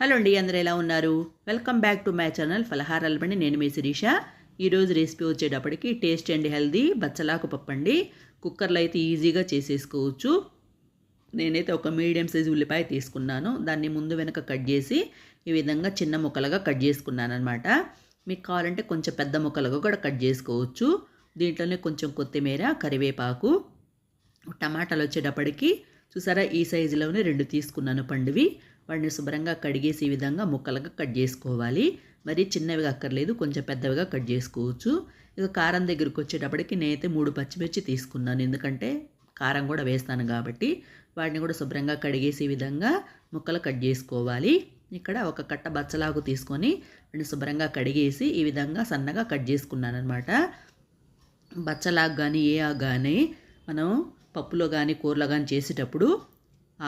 Hello అండి అందరూ ఎలా ఉన్నారు? Welcome back to my channel ఫలహారాలు బండి నేను మీ శిరీష. ఈరోజు రెసిపీ వచ్చేటప్పటికి టేస్ట్ అండ్ హెల్దీ బచ్చలాకు పప్పు అండి కుక్కర్లో అయితే ఈజీగా చేసేసుకోవచ్చు. నేనైతే ఒక మీడియం సైజు ఉల్లిపాయ తీసుకున్నాను. దాన్ని ముందు వెనక కట్ చేసి ఈ విధంగా చిన్న ముక్కలుగా కట్ చేసుకున్నాను అనమాట మీకు కావాలంటే కొంచెం పెద్ద ముక్కలుగా కూడా కట్ చేసుకోవచ్చు. దీంట్లోనే కొంచెం కొత్తిమీర కరివేపాకు టమాటాలు వచ్చేటప్పటికి చూసారా ఈ సైజులోనే రెండు తీసుకున్నాను పండువి. వాటిని శుభ్రంగా కడిగేసి ఈ విధంగా ముక్కలుగా కట్ చేసుకోవాలి. మరి చిన్నవిగా అక్కర్లేదు కొంచెం పెద్దవిగా కట్ చేసుకోవచ్చు. ఇక కారం దగ్గరికి వచ్చేటప్పటికి నేనైతే మూడు పచ్చిమిర్చి తీసుకున్నాను. ఎందుకంటే కారం కూడా వేస్తాను కాబట్టి వాటిని కూడా శుభ్రంగా కడిగేసి విధంగా ముక్కలు కట్ చేసుకోవాలి. ఇక్కడ ఒక కట్ట బచ్చలాగు తీసుకొని వాటిని శుభ్రంగా కడిగేసి ఈ విధంగా సన్నగా కట్ చేసుకున్నాను అనమాట బచ్చలాగు కానీ ఏ ఆకు కానీ మనం పప్పులో కానీ కూరలో కానీ చేసేటప్పుడు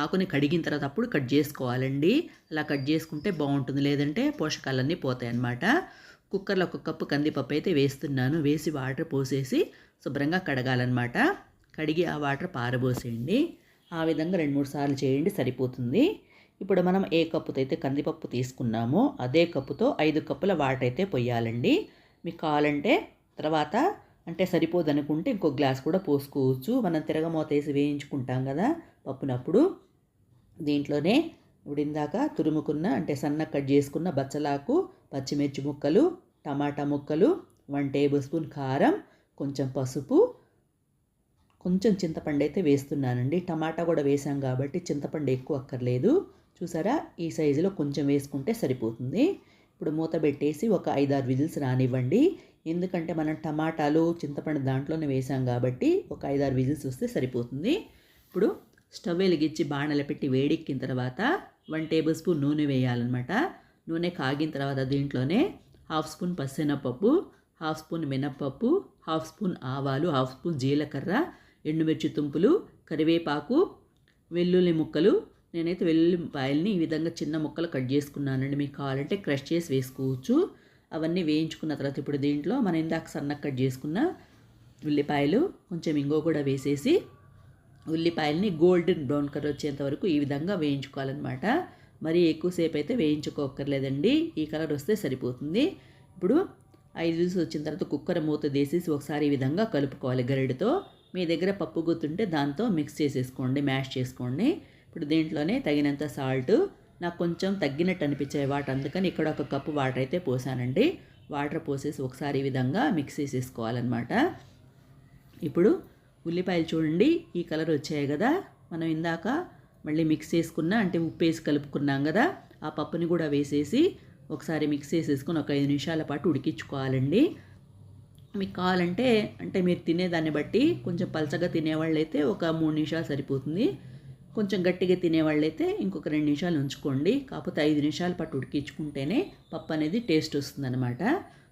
ఆకుని కడిగిన తర్వాత అప్పుడు కట్ చేసుకోవాలండి. అలా కట్ చేసుకుంటే బాగుంటుంది. లేదంటే పోషకాలన్నీ పోతాయి అన్నమాట కుక్కర్లో ఒక కప్పు కందిపప్పు అయితే వేస్తున్నాను. వేసి వాటర్ పోసేసి శుభ్రంగా కడగాలన్నమాట. కడిగి ఆ వాటర్ పారబోసేయండి. ఆ విధంగా రెండు మూడు సార్లు చేయండి. సరిపోతుంది. ఇప్పుడు మనం ఏ కప్పుతో అయితే కందిపప్పు తీసుకున్నామో అదే కప్పుతో ఐదు కప్పుల వాటర్ అయితే పొయ్యాలండి మీకు కావాలంటే తర్వాత అంటే సరిపోదనుకుంటే ఇంకో గ్లాస్ కూడా పోసుకోవచ్చు. మనం తిరగమూత వేసి వేయించుకుంటాం కదా పప్పునప్పుడు. దీంట్లోనే ఇప్పుడు తురుముకున్న అంటే సన్న కట్ చేసుకున్న బచ్చలాకు పచ్చిమిర్చి ముక్కలు టమాటా ముక్కలు వన్ టేబుల్ స్పూన్ కారం కొంచెం పసుపు కొంచెం చింతపండు అయితే వేస్తున్నానండి. టమాటా కూడా వేసాం కాబట్టి చింతపండు ఎక్కువ అక్కర్లేదు. చూసారా? ఈ సైజులో కొంచెం వేసుకుంటే సరిపోతుంది. ఇప్పుడు మూత పెట్టేసి ఒక ఐదారు విజిల్స్ రానివ్వండి. ఎందుకంటే మనం టమాటాలు చింతపండు దాంట్లోనే వేసాం కాబట్టి ఒక ఐదారు విజిల్స్ వస్తే సరిపోతుంది. ఇప్పుడు స్టవ్ వెలిగించి బాణలు పెట్టి వేడెక్కిన తర్వాత వన్ టేబుల్ స్పూన్ నూనె వేయాలన్నమాట. నూనె కాగిన తర్వాత దీంట్లోనే హాఫ్ స్పూన్ పచ్చెనపప్పు హాఫ్ స్పూన్ మినప్పప్పు హాఫ్ స్పూన్ ఆవాలు హాఫ్ స్పూన్ జీలకర్ర ఎండుమిర్చి తుంపులు కరివేపాకు వెల్లుల్లి ముక్కలు. నేనైతే వెల్లుల్లిపాయల్ని ఈ విధంగా చిన్న ముక్కలు కట్ చేసుకున్నానండి. మీకు కావాలంటే క్రష్ చేసి వేసుకోవచ్చు. అవన్నీ వేయించుకున్న తర్వాత ఇప్పుడు దీంట్లో మనం ఇందాక సన్నగా కట్ చేసుకున్న ఉల్లిపాయలు కొంచెం ఇంగో కూడా వేసేసి ఉల్లిపాయల్ని గోల్డెన్ బ్రౌన్ కలర్ వచ్చేంత వరకు ఈ విధంగా వేయించుకోవాలన్నమాట. మరి ఎక్కువసేపు అయితే వేయించుకోకర్లేదండి ఈ కలర్ వస్తే సరిపోతుంది. ఇప్పుడు ఐదు విజిల్స్ వచ్చిన తర్వాత కుక్కర్ మూత తీసేసి ఒకసారి ఈ విధంగా కలుపుకోవాలి గరిటతో. మీ దగ్గర పప్పు గుర్తుంటే దాంతో మిక్స్ చేసేసుకోండి మ్యాష్ చేసుకోండి. ఇప్పుడు దీంట్లోనే తగినంత సాల్ట్ నాకు కొంచెం తగ్గినట్టు అనిపించాయి వాటర్ అందుకని ఇక్కడ ఒక కప్పు వాటర్ అయితే పోసానండి. వాటర్ పోసేసి ఒకసారి ఈ విధంగా మిక్స్ చేసేసుకోవాలన్నమాట. ఇప్పుడు ఉల్లిపాయలు చూడండి ఈ కలర్ వచ్చాయి కదా. మనం ఇందాక మళ్ళీ మిక్స్ చేసుకున్న అంటే ఉప్పు వేసి కలుపుకున్నాం కదా ఆ పప్పుని కూడా వేసేసి ఒకసారి మిక్స్ చేసేసుకొని ఒక ఐదు నిమిషాల పాటు ఉడికించుకోవాలండి. మీకు కావాలంటే అంటే మీరు తినేదాన్ని బట్టి కొంచెం పలచగా తినేవాళ్ళు అయితే ఒక మూడు నిమిషాలు సరిపోతుంది. కొంచెం గట్టిగా తినేవాళ్ళైతే ఇంకొక రెండు నిమిషాలు ఉంచుకోండి. కాకపోతే ఐదు నిమిషాల పాటు ఉడికించుకుంటేనే పప్పు అనేది టేస్ట్ వస్తుందన్నమాట.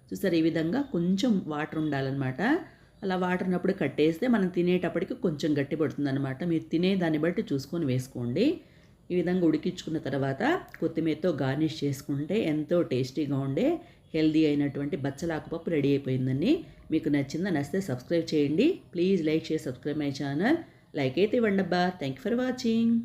చూసారు ఈ విధంగా కొంచెం వాటర్ ఉండాలన్నమాట. అలా వాటర్ ఉన్నప్పుడు కట్టేస్తే మనం తినేటప్పటికి కొంచెం గట్టి పడుతుంది అనమాట మీరు తినే దాన్ని బట్టి చూసుకొని వేసుకోండి. ఈ విధంగా ఉడికించుకున్న తర్వాత కొత్తిమీరతో గార్నిష్ చేసుకుంటే ఎంతో టేస్టీగా ఉండే హెల్దీ అయినటువంటి బచ్చలాకుపప్పు రెడీ అయిపోయిందండి. మీకు నచ్చిందా నచ్చితే సబ్స్క్రైబ్ చేయండి. ప్లీజ్ లైక్ చేసి సబ్స్క్రైబ్ మై ఛానల్. లైక్ అయితే ఇవ్వండి అబ్బా థ్యాంక్ యూ ఫర్ వాచింగ్.